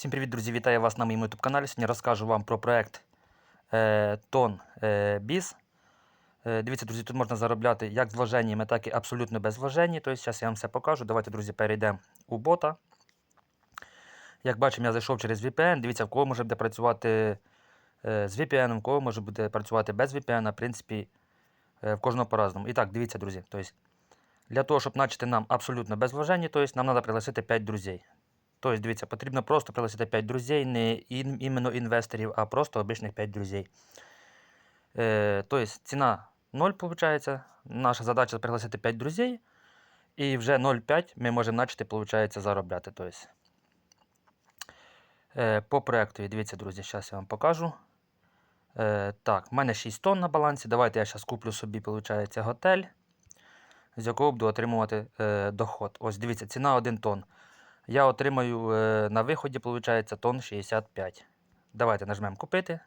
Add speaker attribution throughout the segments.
Speaker 1: Всім привіт, друзі! Вітаю вас на моєму YouTube каналі. Сьогодні розкажу вам про проект е, Тон е, Біз. Е, дивіться, друзі, тут можна заробляти як з вложеннями, так і абсолютно без вложень. Тобто, зараз я вам все покажу. Давайте, друзі, перейдемо у бота. Як бачимо, я зайшов через VPN. Дивіться, в кого може буде працювати е, з VPN, в кого може буде працювати без VPN. В принципі, е, в кожного по-разному. І так, дивіться, друзі. Тобто, для того, щоб начати нам абсолютно без вложень, тобто, нам треба пригласити 5 друзей. Тобто, дивіться, потрібно просто пригласити 5 друзей, не іменно інвесторів, а просто обичних 5 друзей. Е, тобто, ціна 0, виходить. Наша задача пригласити 5 друзей. І вже 0,5 ми можемо почати, виходить, заробляти. Тобто, е, по проєкту, дивіться, друзі, зараз я вам покажу. Е, так, в мене 6 тонн на балансі. Давайте я зараз куплю собі, виходить, готель, з якого буду отримувати е, доход. Ось дивіться, ціна 1 тонн я отримаю е, на виході, виходить, тонн 65. Давайте нажмемо купити.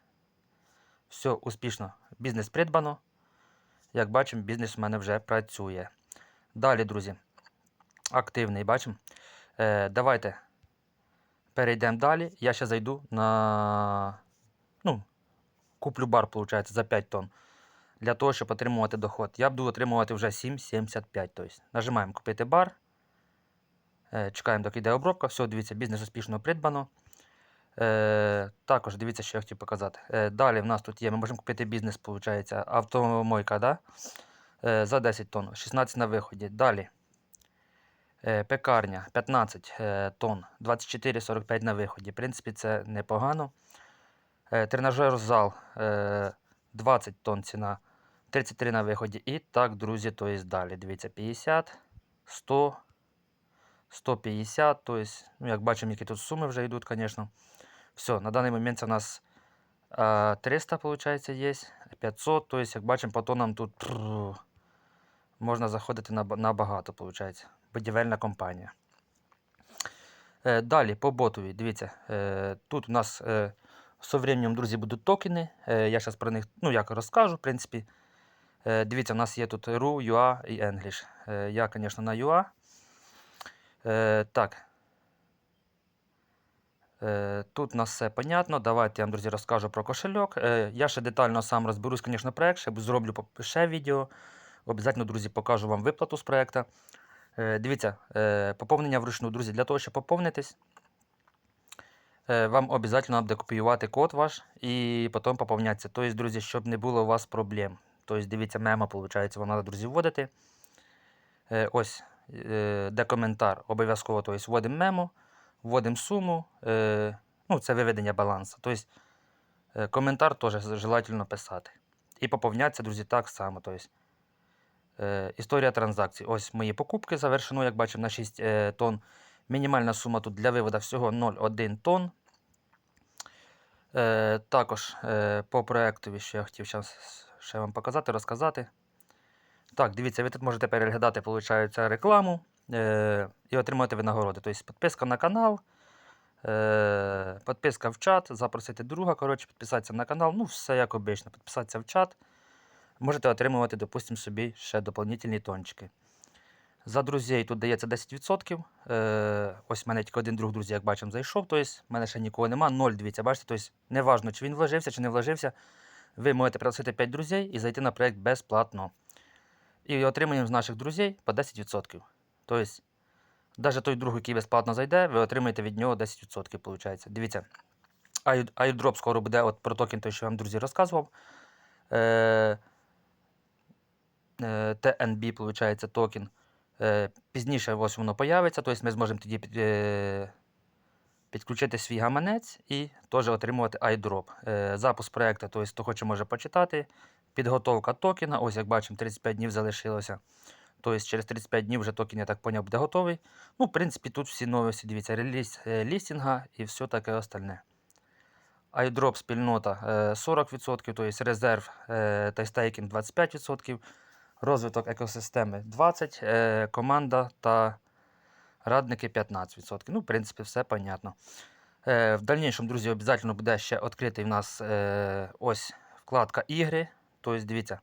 Speaker 1: Все, успішно. Бізнес придбано. Як бачимо, бізнес у мене вже працює. Далі, друзі, активний, бачимо. Е, давайте перейдемо далі. Я ще зайду на. Ну, куплю бар, виходить, за 5 тонн. Для того, щоб отримувати доход. Я буду отримувати вже 7,75. Тобто, нажимаємо купити бар. Е, Чекаємо, доки йде обробка. Все, дивіться, бізнес успішно придбано. Е, також дивіться, що я хотів показати. Е, далі в нас тут є, ми можемо купити бізнес, виходить, автомойка да? за 10 тонн, 16 на виході. Далі пекарня 15 е, тонн, 24,45 на виході. В принципі, це непогано. Тренажер зал е, 20 тонн ціна, 33 на виході. І так, друзі, то є далі. Дивіться, 50, 100. 150, то есть, ну, як бачимо, які тут суми вже йдуть, звісно. Все, на даний момент це у нас а, 300, виходить, є, 500, то есть, як бачимо, по тонам тут прррр, можна заходити на, на багато, виходить. Будівельна компанія. Е, далі, по ботові, дивіться, е, тут у нас е, з временем, друзі, будуть токени. Е, я зараз про них ну, як розкажу, в принципі. Е, дивіться, у нас є тут RU, UA і English. Е, я, звісно, на UA. Е, так. Е, тут у нас все понятно. Давайте я вам, друзі, розкажу про кошельок. Е, я ще детально сам розберусь, звісно, проект, ще зроблю ще відео. Обов'язково, друзі, покажу вам виплату з проекту. Дивіться, поповнення вручну, друзі, для того, щоб поповнитись, вам обов'язково буде копіювати код ваш і потім поповнятися. Тобто, друзі, щоб не було у вас проблем. Тобто, дивіться, мемо, виходить, вам треба, друзі, вводити. Ось де коментар, обов'язково тобто, вводимо мемо, вводимо суму, е, ну, це виведення балансу. Тобто, е, коментар теж желательно писати. І поповнятися, друзі, так само. Тобто, е, історія транзакцій. Ось мої покупки завершено, як бачимо, на 6 е, тонн. Мінімальна сума тут для виводу всього 0,1 тонн. Е, також е, по проєктові, що я хотів ще вам показати, розказати. Так, дивіться, ви тут можете переглядати, виходить, рекламу е, і отримати винагороди. Тобто підписка на канал, е, підписка в чат, запросити друга, коротше, підписатися на канал. Ну, все як обично, підписатися в чат. Можете отримувати, допустимо, собі ще доповнительні тончики. За друзей тут дається 10%. Е, ось в мене тільки один друг, друзі, як бачимо, зайшов. Тобто, в мене ще нікого нема. 0, дивіться, бачите, тобто, неважно, чи він вложився, чи не вложився. Ви можете пригласити 5 друзей і зайти на проєкт безплатно. І отримуємо з наших друзей по 10%. Тобто, навіть той друг, який безплатно зайде, ви отримаєте від нього 10%. Виходить. Дивіться, ай- airdrop скоро буде от про токен, той, що я вам, друзі, розказував. Е, е, TNB, виходить, токен. Е, пізніше ось воно появиться, тобто ми зможемо тоді е, підключити свій гаманець і теж отримувати iDrop. Е, запуск проєкту, тобто, хто хоче, може почитати. Підготовка токена, ось як бачимо, 35 днів залишилося. Тобто через 35 днів вже токен, я так поняв, буде готовий. Ну, в принципі, тут всі новості, дивіться, реліз е, лістінга і все таке остальне. iDrop спільнота е, 40%, тобто резерв е, та стейкінг 25%, розвиток екосистеми 20%, е, команда та радники 15%. Ну, в принципі, все понятно. Е, В дальнішому, друзі, обов'язково буде ще відкритий в нас е, ось вкладка ігри. Тобто, дивіться,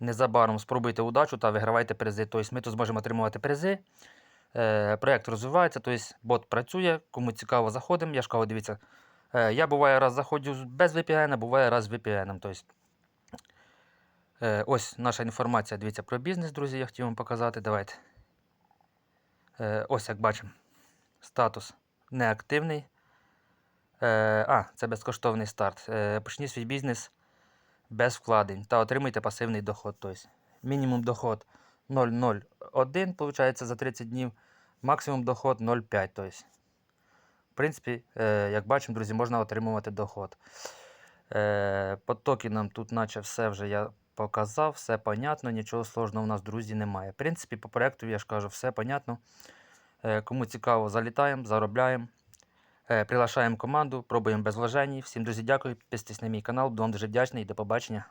Speaker 1: незабаром спробуйте удачу та вигравайте призи. Тобто ми тут зможемо отримувати призи. Е, проєкт розвивається, тобто бот працює, кому цікаво, заходимо. Я ж кажу, дивіться, е, я буває раз заходжу без VPN, буває раз з VPN. Тобто, е, ось наша інформація, дивіться, про бізнес, друзі, я хотів вам показати. Давайте. Ось як бачимо. Статус неактивний. А, це безкоштовний старт. Почніть свій бізнес без вкладень та отримуйте пасивний доход. Тобто, мінімум доход 0,01, виходить, за 30 днів, максимум доход 0,5. Тобто, в принципі, е, як бачимо, друзі, можна отримувати доход. Е, по токенам тут, наче все вже я показав, все понятно, нічого сложного у нас, друзі, немає. В принципі, по проекту я ж кажу, все понятно. Е, кому цікаво, залітаємо, заробляємо. Е, Приглашаємо команду, пробуємо без вложень. Всім друзі, дякую. Підписуйтесь на мій канал, буду дуже вдячний до побачення.